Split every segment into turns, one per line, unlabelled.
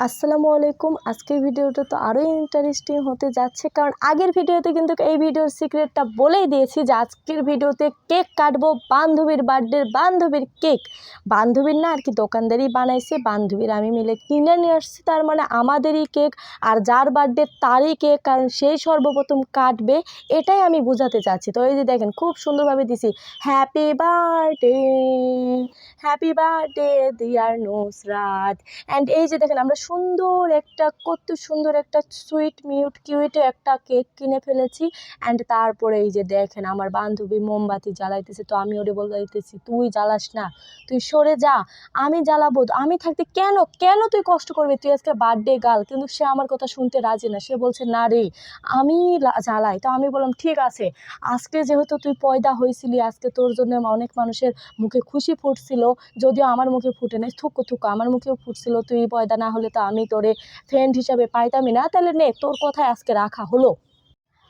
আসসালামু আলাইকুম। আজকের ভিডিওটা তো আরও ইন্টারেস্টিং হতে যাচ্ছে, কারণ আগের ভিডিওতে কিন্তু এই ভিডিওর সিক্রেটটা বলেই দিয়েছি যে আজকের ভিডিওতে কেক কাটবো বান্ধবীর বার্থডের বান্ধবীর কেক। বান্ধবীর না আর কি দোকানদারই বানাইছে, বান্ধবীর আমি মিলে কিনে নিয়ে আসছি, তার মানে আমাদেরই কেক আর যার বার্থডে তারই কেক, কারণ সেই সর্বপ্রথম কাটবে, এটাই আমি বোঝাতে চাচ্ছি। তো এই যে দেখেন, খুব সুন্দরভাবে দিছি হ্যাপি বার্থডে হ্যাপি বার্থডে দিয়ার নোসরাত অ্যান্ড এই যে দেখেন, আমরা সুন্দর একটা, কত সুন্দর একটা সুইট মিউট কিউট একটা কেক কিনে ফেলেছি। অ্যান্ড তারপরে এই যে দেখেন, আমার বান্ধবী মোমবাতি জ্বালাইতেছে। তো আমি ওরে বলতেছি তুই জ্বালাস না, তুই সরে যা, আমি জ্বালাবো। আমি থাকতে কেন কেন তুই কষ্ট করবি? তুই আজকে বার্থডে গাল কিন্তু সে আমার কথা শুনতে রাজি না। সে বলছে, না রে, আমি জ্বালাই। তো আমি বললাম, ঠিক আছে, আজকে যেহেতু তুই পয়দা হয়েছিলি আজকে তোর জন্য অনেক মানুষের মুখে খুশি ফুটছিল। যদিও আমার মুখে ফুটে নাই, থুকো থুকো, আমার মুখেও ফুটছিল। তুই পয়দা না হলে আমি তোরে ফ্রেন্ড হিসাবে পাইতামই না। তাহলে নে তোর কথায় আজকে রাখা হলো।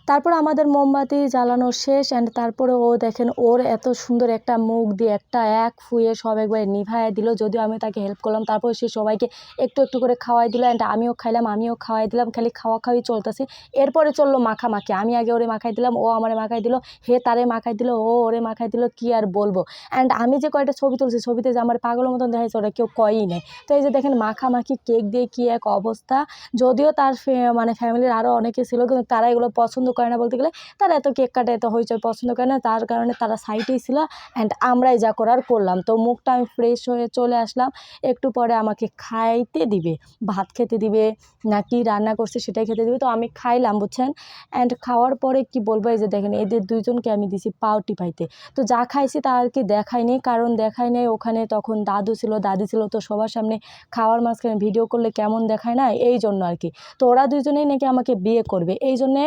তারপর আমাদের মোমবাতি জ্বালানো শেষ অ্যান্ড তারপরে ও দেখেন ওর এত সুন্দর একটা মুখ দিয়ে একটা এক ফুয়ে সব একবারে নিভাইয়া দিল। যদিও আমি তাকে হেল্প করলাম, তারপর সে সবাইকে একটু একটু করে খাওয়াই দিল অ্যান্ড আমিও খাইলাম, আমিও খাওয়াই দিলাম, খালি খাওয়া খাওয়াই চলতেছে। এরপরে চলল মাখামাখি, আমি আগে ওরে মাখাই দিলাম, ও আমারে মাখাই দিল, হে তারে মাখাই দিল, ও ওরে মাখাই দিল, কি আর বলব? অ্যান্ড আমি যে কয়টা ছবি তুলছি, ছবিতে যে আমার পাগলের মতন দেখাইছে ওরা কেউ কয়ই নেই। তো এই যে দেখেন মাখামাখি, কেক দিয়ে কি এক অবস্থা। যদিও তার মানে ফ্যামিলির আরও অনেকে ছিল, কিন্তু তারা এগুলো পছন্দ করে না বলতে গেলে তারা এত কেক কাটে, এত হইচই পছন্দ করে না, তার কারণে তারা সাইডেই ছিল অ্যান্ড আমরাই যা করার করলাম। তো মুখটা আমি ফ্রেশ হয়ে চলে আসলাম। একটু পরে আমাকে খাইতে দিবে, ভাত খেতে দিবে না কি রান্না করছে সেটাই খেতে দিবে। তো আমি খাইলাম, বুঝছেন? অ্যান্ড খাওয়ার পরে কি বলব, এই যে দেখেন, এদের দুইজনকে আমি দিছি পাউটি পাইতে। তো যা খাইছি তা আর কি দেখায়নি কারণ দেখায় নাই ওখানে তখন দাদু ছিল, দাদি ছিল, তো সবার সামনে খাওয়ার মাঝখানে ভিডিও করলে কেমন দেখায় না, এই জন্য আর কি। তো ওরা দুজনেই নাকি আমাকে বিয়ে করবে, এই জন্যে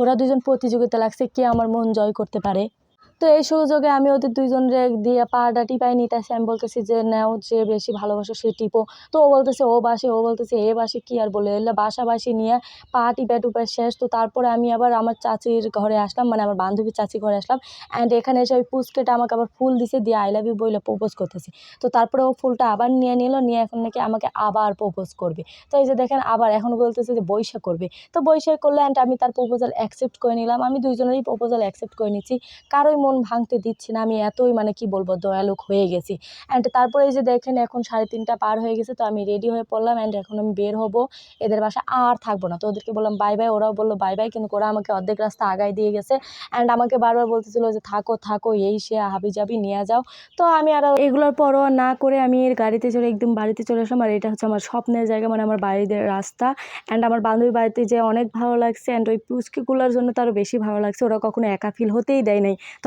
ওরা দুজন প্রতিযোগিতা লাগছে কে আমার মন জয় করতে পারে। তো এই সুযোগে আমি ওদের দুইজনের দিয়ে পাটা টিপাই নিতেছি। আমি বলতেছি যে, নাও যে বেশি ভালোবাসো সে টিপো। তো ও বলতেছে, ও বাসে, ও বলতেছে, এ বাসে কি আর বলে? এলে বাসাবাসি নিয়ে পা টিপা টুপা শেষ। তো তারপরে আমি আবার আমার চাচির ঘরে আসলাম মানে আমার বান্ধবীর চাচি ঘরে আসলাম। অ্যান্ড এখানে এসে ওই পুচকেটা আমাকে আবার ফুল দিছে, দিয়ে আই লাভ ইউ বইলে প্রপোজ করতেছি। তো তারপরে ও ফুলটা আবার নিয়ে নিল, নিয়ে এখন নাকি আমাকে আবার প্রপোজ করবে। তো এই যে দেখেন, আবার এখন বলতেছে যে বৈশাখ করবে। তো বৈশাখ করলে অ্যান্ড আমি তার প্রপোজাল অ্যাকসেপ্ট করে নিলাম। আমি দুইজনেরই প্রপোজাল অ্যাকসেপ্ট করে নিচ্ছি। কারোই মন ভাঙতে দিচ্ছি না, আমি এতই মানে কি বলব দয়ালুক হয়ে গেছি। অ্যান্ড তারপরে যে দেখেন, এখন সাড়ে তিনটা পার হয়ে গেছে, তো আমি রেডি হয়ে পড়লাম অ্যান্ড এখন আমি বের হব। এদের বাসা আর থাকব না। তো ওদেরকে বললাম, বাই বাই। ওরাও বলল, বাই বাই। কিন্তু ওরা আমাকে অর্ধেক রাস্তা আগায় দিয়ে গেছে। অ্যান্ড আমাকে বারবার বলতেছিল যে, থাকো থাকো, এই সে হাবি যাবি নিয়ে যাও। তো আমি আর এগুলোর পরোয়া না করে আমি এর গাড়িতে চলে একদম বাড়িতে চলে আসলাম। আর এটা হচ্ছে আমার স্বপ্নের জায়গা মানে আমার বাড়ির রাস্তা। অ্যান্ড আমার বান্ধবীর বাড়িতে যে অনেক ভালো লাগছে অ্যান্ড ওই পুচকিগুলোর জন্য তো আরও বেশি ভালো লাগছে। ওরা কখনো একা ফিল হতেই দেয় নাই। তো